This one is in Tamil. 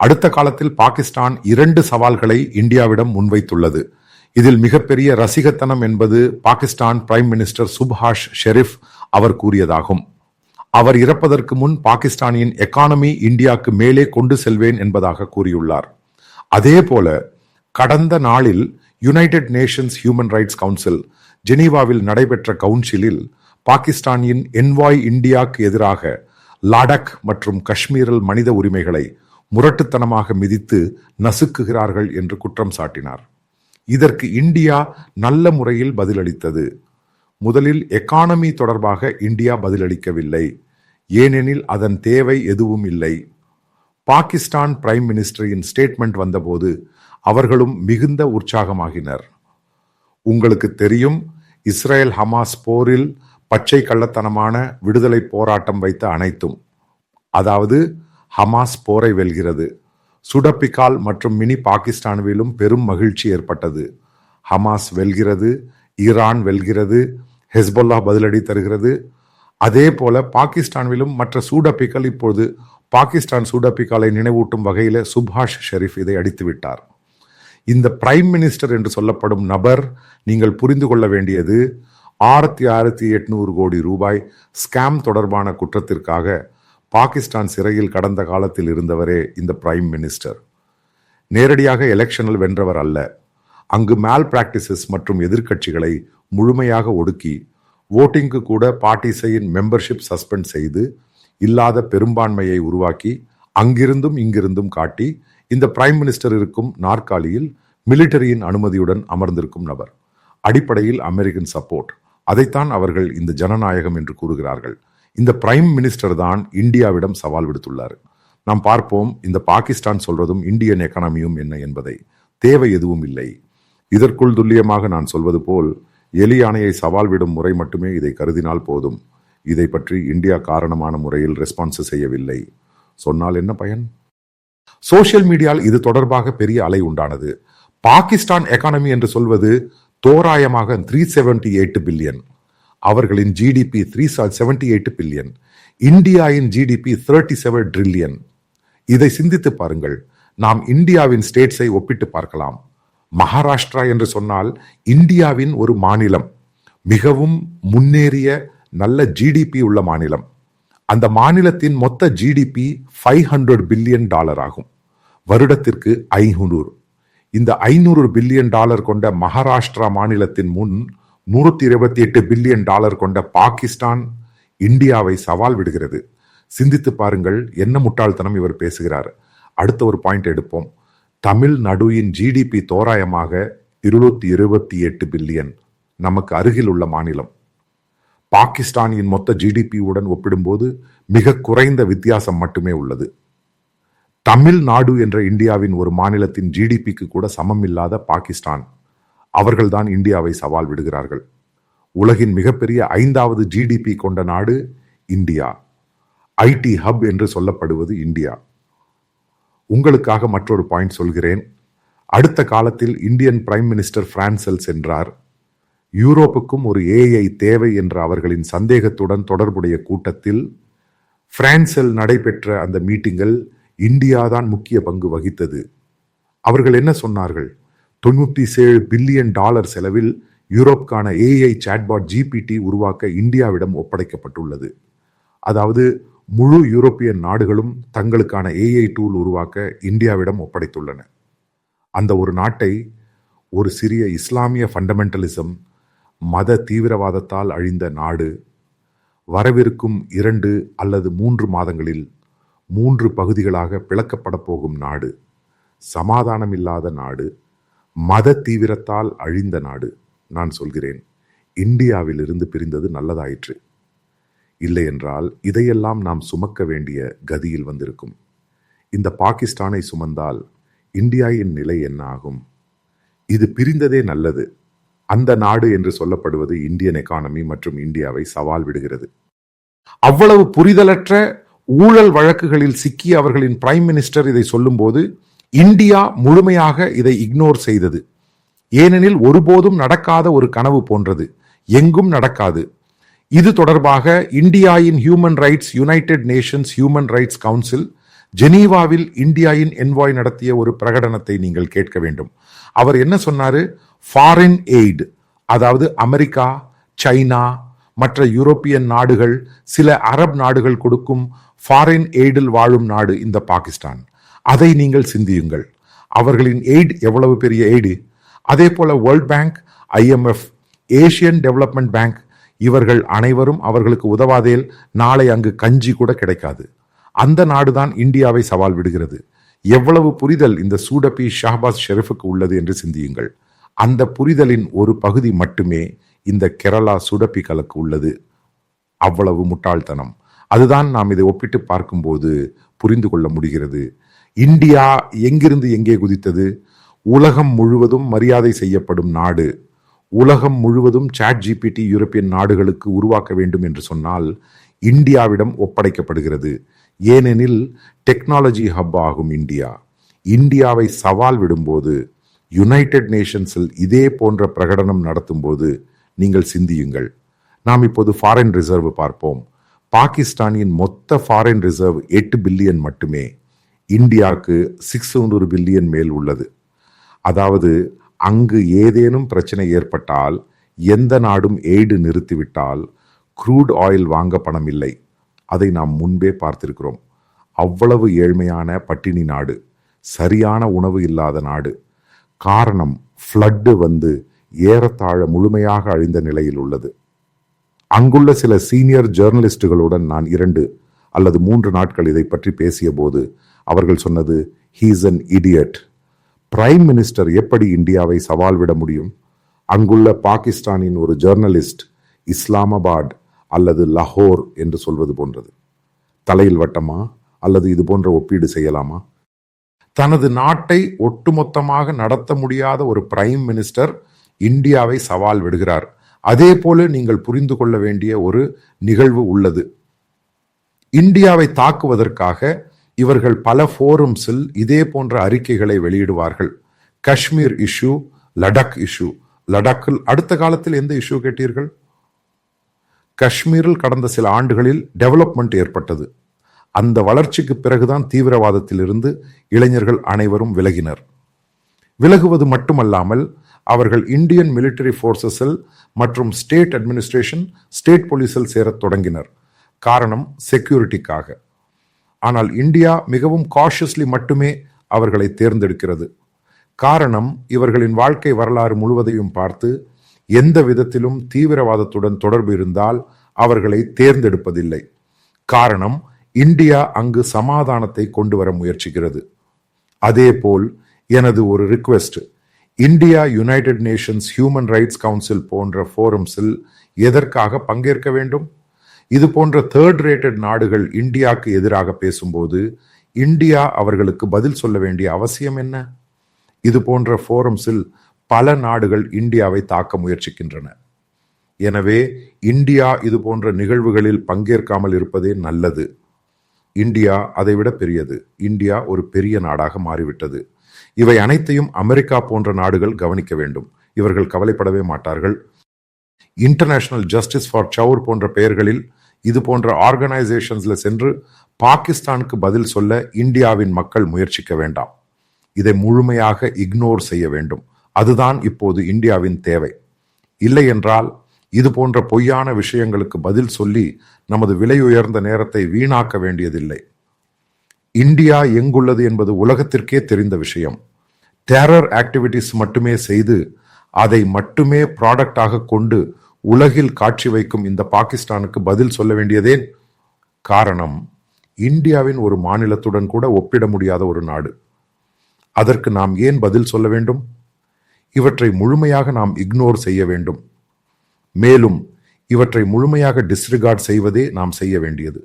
அடுத்த காலத்தில் பாகிஸ்தான் இரண்டு சவால்களை இந்தியாவிடம் முன்வைத்துள்ளது. இதில் மிகப்பெரிய ரசிகத்தனம் என்பது பாகிஸ்தான் பிரைம் மினிஸ்டர் சுப்ஹாஷ் ஷெரீப் அவர் கூறியதாகும். அவர் இறப்பதற்கு முன் பாகிஸ்தானின் எக்கானமி இந்தியாவுக்கு மேலே கொண்டு செல்வேன் என்பதாக கூறியுள்ளார். அதே போல கடந்த நாளில் United Nations human rights council ஜெனீவாவில் நடைபெற்ற கவுன்சிலில் பாகிஸ்தானின் என்வாய் இந்தியாவுக்கு எதிராக லாடக் மற்றும் காஷ்மீரில் மனித உரிமைகளை முரட்டுத்தனமாக மிதித்து நசுக்குகிறார்கள் என்று குற்றம் சாட்டினார். இதற்கு இந்தியா நல்ல முறையில் பதிலளித்தது. முதலில் எக்கானமி தொடர்பாக இந்தியா பதிலளிக்கவில்லை. ஏனெனில் அதன் தேவை எதுவும் இல்லை. பாகிஸ்தான் பிரைம் மினிஸ்டரின் ஸ்டேட்மெண்ட் வந்தபோது அவர்களும் மிகுந்த உற்சாகமாகினர். உங்களுக்கு தெரியும் இஸ்ரேல் ஹமாஸ் போரில் பச்சை கள்ளத்தனமான விடுதலை போராட்டம் வைத்த அனைத்தும். அதாவது ஹமாஸ் போரை வெல்கிறது. சுடப்பிக்கால் மற்றும் மினி பாகிஸ்தானுவிலும் பெரும் மகிழ்ச்சி ஏற்பட்டது. ஹமாஸ் வெல்கிறது ஈரான் வெல்கிறது ஹெஸ்பொல்லா பதிலடி தருகிறது. அதே போல பாகிஸ்தானிலும் மற்ற சூடப்பிக்கல் இப்போது பாகிஸ்தான் சூடப்பிக்காலை நினைவூட்டும் வகையில் சுபாஷ் ஷெரீப் இதை அடித்துவிட்டார். இந்த பிரைம் மினிஸ்டர் என்று சொல்லப்படும் நபர் நீங்கள் புரிந்து கொள்ள வேண்டியது ஆயிரத்தி ஆயிரத்தி எட்நூறு கோடி ரூபாய் ஸ்கேம் தொடர்பான குற்றத்திற்காக பாகிஸ்தான் சிறையில் கடந்த காலத்தில் இருந்தவரே இந்த பிரைம் மினிஸ்டர் நேரடியாக எலெக்ஷனில் வென்றவர் அல்ல. அங்கு மேல் பிராக்டிசஸ் மற்றும் எதிர்க்கட்சிகளை முழுமையாக ஒடுக்கி ஓட்டிங்க்கு கூட பார்ட்டிஸையின் மெம்பர்ஷிப் சஸ்பெண்ட் செய்து இல்லாத பெரும்பான்மையை உருவாக்கி அங்கிருந்தும் இங்கிருந்தும் காட்டி இந்த பிரைம் மினிஸ்டர் இருக்கும் நாற்காலியில் மிலிட்டரியின் அனுமதியுடன் அமர்ந்திருக்கும் நபர். அடிப்படையில் அமெரிக்கன் சப்போர்ட் அதைத்தான் அவர்கள் இந்த ஜனநாயகம் என்று கூறுகிறார்கள். இந்த பிரைம் மினிஸ்டர் தான் இந்தியாவிடம் சவால் விடுத்துள்ளார். நாம் பார்ப்போம் இந்த பாகிஸ்தான் சொல்றதும் இந்தியன் எக்கானமியும் என்ன என்பதை. தேவை எதுவும் இல்லை. இதற்குள் துல்லியமாக நான் சொல்வது போல் எலி யானையை சவால் விடும் முறை மட்டுமே இதை கருதினால் போதும். இதை பற்றி இந்தியா காரணமான முறையில் ரெஸ்பான்ஸ் செய்யவில்லை. சொன்னால் என்ன பயன்? சோசியல் மீடியாவில் இது தொடர்பாக பெரிய அலை உண்டானது. பாகிஸ்தான் எக்கானமி என்று சொல்வது தோராயமாக த்ரீ செவன்டி எயிட் பில்லியன் அவர்களின் GDP three seventy eight billion இந்தியாவின் ஜிடிபி தேர்ட்டி செவன் ட்ரில்லியன் இதை சிந்தித்து பாருங்கள். நாம் இந்தியாவின் ஸ்டேட்ஸை ஒப்பிட்டு பார்க்கலாம். மகாராஷ்டிரா என்று சொன்னால் இந்தியாவின் ஒரு மாநிலம். மிகவும் முன்னேறிய நல்ல ஜிடிபி உள்ள மாநிலம். அந்த மாநிலத்தின் மொத்த GDP five hundred billion dollar ஆகும். வருடத்திற்கு ஐநூறு. இந்த ஐநூறு பில்லியன் டாலர் கொண்ட மகாராஷ்டிரா மாநிலத்தின் முன் நூற்றி இருபத்தி எட்டு பில்லியன் டாலர் கொண்ட பாகிஸ்தான் இந்தியாவை சவால் விடுகிறது. சிந்தித்து பாருங்கள் என்ன முட்டாள்தனம் இவர் பேசுகிறார். அடுத்த ஒரு பாயிண்ட் எடுப்போம். தமிழ்நடுவின் ஜிடிபி தோராயமாக இருநூத்தி இருபத்தி எட்டு பில்லியன். நமக்கு அருகில் உள்ள மாநிலம். பாகிஸ்தானின் மொத்த ஜிடிபியுடன் ஒப்பிடும்போது மிக குறைந்த வித்தியாசம் மட்டுமே உள்ளது. தமிழ்நாடு என்ற இந்தியாவின் ஒரு மாநிலத்தின் ஜிடிபிக்கு கூட சமம் இல்லாத பாகிஸ்தான். அவர்கள்தான் இந்தியாவை சவால் விடுகிறார்கள். உலகின் மிகப்பெரிய ஐந்தாவது ஜிடிபி கொண்ட நாடு இந்தியா. ஐடி ஹப் என்று சொல்லப்படுவது இந்தியா. உங்களுக்காக மற்றொரு பாயிண்ட் சொல்கிறேன். அடுத்த காலத்தில் இந்தியன் பிரைம் மினிஸ்டர் பிரான்செல் சென்றார். யூரோப்புக்கும் ஒரு ஏஐ தேவை என்ற அவர்களின் சந்தேகத்துடன் தொடர்புடைய கூட்டத்தில் பிரான்சில் நடைபெற்ற அந்த மீட்டிங்கில் இந்தியா தான் முக்கிய பங்கு வகித்தது. அவர்கள் என்ன சொன்னார்கள்? தொண்ணூற்றி ஏழு பில்லியன் டாலர் செலவில் யூரோப்கான ஏஐ சாட்பாட் ஜிபிடி உருவாக்க இந்தியாவிடம் ஒப்படைக்கப்பட்டுள்ளது. அதாவது முழு யூரோப்பியன் நாடுகளும் தங்களுக்கான ஏஐ டூல் உருவாக்க இந்தியாவிடம் ஒப்படைத்துள்ளன. அந்த ஒரு நாட்டை ஒரு சிறிய இஸ்லாமிய ஃபண்டமெண்டலிசம் மத தீவிரவாதத்தால் அழிந்த நாடு வரவிருக்கும் இரண்டு அல்லது மூன்று மாதங்களில் மூன்று பகுதிகளாக பிளக்கப்பட போகும் நாடு சமாதானம் இல்லாத நாடு மத தீவிரத்தால் அழிந்த நாடு நான் சொல்கிறேன். இந்தியாவிலிருந்து பிரிந்தது நல்லதாயிற்று. இல்லை என்றால் இதையெல்லாம் நாம் சுமக்க வேண்டிய கதியில் வந்திருக்கும். இந்த பாகிஸ்தானை சுமந்தால் இந்தியாவின் நிலை என்ன ஆகும்? இது பிரிந்ததே நல்லது. அந்த நாடு என்று சொல்லப்படுவது இந்தியன் எக்கானமி மற்றும் இந்தியாவை சவால் விடுகிறது. அவ்வளவு புரிதலற்ற ஊழல் வழக்குகளில் சிக்கி அவர்களின் பிரைம் மினிஸ்டர் இதை சொல்லும்போது இந்தியா முழுமையாக இதை இக்னோர் செய்தது. ஏனெனில் ஒருபோதும் நடக்காத ஒரு கனவு போன்றது. எங்கும் நடக்காது. இது தொடர்பாக இந்தியாவின் human rights United Nations human rights council ஜெனீவாவில் இந்தியாவின் என்வாய் நடத்திய ஒரு பிரகடனத்தை நீங்கள் கேட்க வேண்டும். அவர் என்ன சொன்னாரு? ஃபாரின் எய்ட் அதாவது அமெரிக்கா சைனா மற்ற யூரோப்பியன் நாடுகள் சில அரப் நாடுகள் கொடுக்கும் ஃபாரின் எய்டில் வாழும் நாடு இந்த பாகிஸ்தான். அதை நீங்கள் சிந்தியுங்கள். அவர்களின் எய்ட் எவ்வளவு பெரிய எய்டு அதே போல world bank IMF Asian development bank இவர்கள் அனைவரும் அவர்களுக்கு உதவாதேல் நாளை அங்கு கஞ்சி கூட கிடைக்காது. அந்த நாடுதான் இந்தியாவை சவால் விடுகிறது. எவ்வளவு புரிதல் இந்த சூடபி ஷாபாஸ் ஷெரீஃபுக்கு உள்ளது என்று சிந்தியுங்கள். அந்த புரிதலின் ஒரு பகுதி மட்டுமே இந்த கேரளா சுடப்பிகளுக்கு உள்ளது. அவ்வளவு முட்டாள்தனம். அதுதான் நாம் இதை ஒப்பிட்டு பார்க்கும்போது புரிந்து கொள்ள முடிகிறது. இந்தியா எங்கிருந்து எங்கே குதித்தது? உலகம் முழுவதும் மரியாதை செய்யப்படும் நாடு. உலகம் முழுவதும் சாட் ஜிபிடி யூரோப்பியன் நாடுகளுக்கு உருவாக்க வேண்டும் என்று சொன்னால் இந்தியாவிடம் ஒப்படைக்கப்படுகிறது. ஏனெனில் டெக்னாலஜி ஹப் ஆகும் இந்தியா. இந்தியாவை சவால் விடும்போது யுனைடெட் நேஷன்ஸில் இதே போன்ற பிரகடனம் நடத்தும்போது நீங்கள் சிந்தியுங்கள். நாம் இப்போது ஃபாரின் ரிசர்வ் பார்ப்போம். பாகிஸ்தானின் மொத்த ஃபாரின் ரிசர்வ் எட்டு பில்லியன் மட்டுமே. இந்தியாவுக்கு சிக்ஸ் ஹண்ட்ரட் பில்லியன் மேல் உள்ளது. அதாவது அங்கு ஏதேனும் பிரச்சனை ஏற்பட்டால் எந்த நாடும் எய்டு நிறுத்திவிட்டால் க்ரூட் ஆயில் வாங்க பணம் இல்லை. அதை நாம் முன்பே பார்த்திருக்கிறோம். அவ்வளவு ஏழ்மையான பட்டினி நாடு சரியான உணவு இல்லாத நாடு. காரணம் ஃப்ளட்டு வந்து ஏறத்தாழ முழுமையாக அழிந்த நிலையில் உள்ளது. அங்குள்ள சில சீனியர் ஜேர்னலிஸ்டுகளுடன் நான் இரண்டு அல்லது மூன்று நாட்கள் இதை பற்றி பேசிய போது அவர்கள் சொன்னது he's an idiot prime minister எப்படி இந்தியாவை சவால் விட முடியும்? அங்குள்ள பாகிஸ்தானின் ஒரு ஜேர்னலிஸ்ட் இஸ்லாமாபாத் அல்லது லஹோர் என்று சொல்வது போன்றது. தலையில் வட்டமா அல்லது இது போன்ற ஒப்பீடு செய்யலாமா? தனது நாட்டை ஒட்டுமொத்தமாக நடத்த முடியாத ஒரு பிரைம் மினிஸ்டர் இந்தியாவை சவால் விடுகிறார். அதே போல நீங்கள் புரிந்து கொள்ள வேண்டிய ஒரு நிகழ்வு உள்ளது. இந்தியாவை தாக்குவதற்காக இவர்கள் பல ஃபோரம்ஸில் இதே போன்ற அறிக்கைகளை வெளியிடுவார்கள். காஷ்மீர் இஷ்யூ லடாக் இஷ்யூ லடாக்கில் அடுத்த காலத்தில் எந்த இஷ்யூ கேட்டீர்கள்? காஷ்மீரில் கடந்த சில ஆண்டுகளில் டெவலப்மெண்ட் ஏற்பட்டது. அந்த வளர்ச்சிக்கு பிறகுதான் தீவிரவாதத்திலிருந்து இளைஞர்கள் அனைவரும் விலகினர். விலகுவது மட்டுமல்லாமல் அவர்கள் இந்தியன் மிலிட்டரி ஃபோர்ஸஸில் மற்றும் ஸ்டேட் அட்மினிஸ்ட்ரேஷன் ஸ்டேட் போலீஸில் சேரத் தொடங்கினர். காரணம் செக்யூரிட்டிக்காக ஆனால் இந்தியா மிகவும் காஷியஸ்லி மட்டுமே அவர்களை தேர்ந்தெடுக்கிறது. காரணம் இவர்களின் வாழ்க்கை வரலாறு முழுவதையும் பார்த்து எந்த விதத்திலும் தீவிரவாதத்துடன் தொடர்பு இருந்தால் அவர்களை தேர்ந்தெடுப்பதில்லை. காரணம் இந்தியா அங்கு சமாதானத்தை கொண்டு வர முயற்சிக்கிறது. அதேபோல் எனது ஒரு request India United Nations human rights council போன்ற ஃபோரம்ஸில் எதற்காக பங்கேற்க வேண்டும்? இது போன்ற தேர்ட் ரேட்டட் நாடுகள் இந்தியாவுக்கு எதிராக பேசும்போது இந்தியா அவர்களுக்கு பதில் சொல்ல வேண்டிய அவசியம் என்ன? இது போன்ற ஃபோரம்ஸில் பல நாடுகள் இந்தியாவை தாக்க முயற்சிக்கின்றன. எனவே இந்தியா இது போன்ற நிகழ்வுகளில் பங்கேற்காமல் இருப்பதே நல்லது. இந்தியா அதைவிட பெரியது. இந்தியா ஒரு பெரிய நாடாக மாறிவிட்டது. இவை அனைத்தையும் அமெரிக்கா போன்ற நாடுகள் கவனிக்க வேண்டும். இவர்கள் கவலைப்படவே மாட்டார்கள். இன்டர்நேஷனல் ஜஸ்டிஸ் ஃபார் சவுர் போன்ற பெயர்களில் இது போன்ற ஆர்கனைசேஷன்ஸில் சென்று பாகிஸ்தானுக்கு பதில் சொல்ல இந்தியாவின் மக்கள் முயற்சிக்க வேண்டாம். இதை முழுமையாக இக்னோர் செய்ய வேண்டும். அதுதான் இப்போது இந்தியாவின் தேவை. இல்லை என்றால் இது போன்ற பொய்யான விஷயங்களுக்கு பதில் சொல்லி நமது விலை உயர்ந்த நேரத்தை வீணாக்க வேண்டியதில்லை. இந்தியா எங்குள்ளது என்பது உலகத்திற்கே தெரிந்த விஷயம். டெரர் ஆக்டிவிட்டிஸ் மட்டுமே செய்து அதை மட்டுமே ப்ராடக்டாக கொண்டு உலகில் காட்சி வைக்கும் இந்த பாகிஸ்தானுக்கு பதில் சொல்ல வேண்டியதே காரணம் இந்தியாவின் ஒரு மாநிலத்துடன் கூட ஒப்பிட முடியாத ஒரு நாடு. அதற்கு நாம் ஏன் பதில் சொல்ல வேண்டும்? இவற்றை முழுமையாக நாம் இக்னோர் செய்ய வேண்டும். மேலும் இவற்றை முழுமையாக டிஸ்ரிகார்ட் செய்வதே நாம் செய்ய வேண்டியது.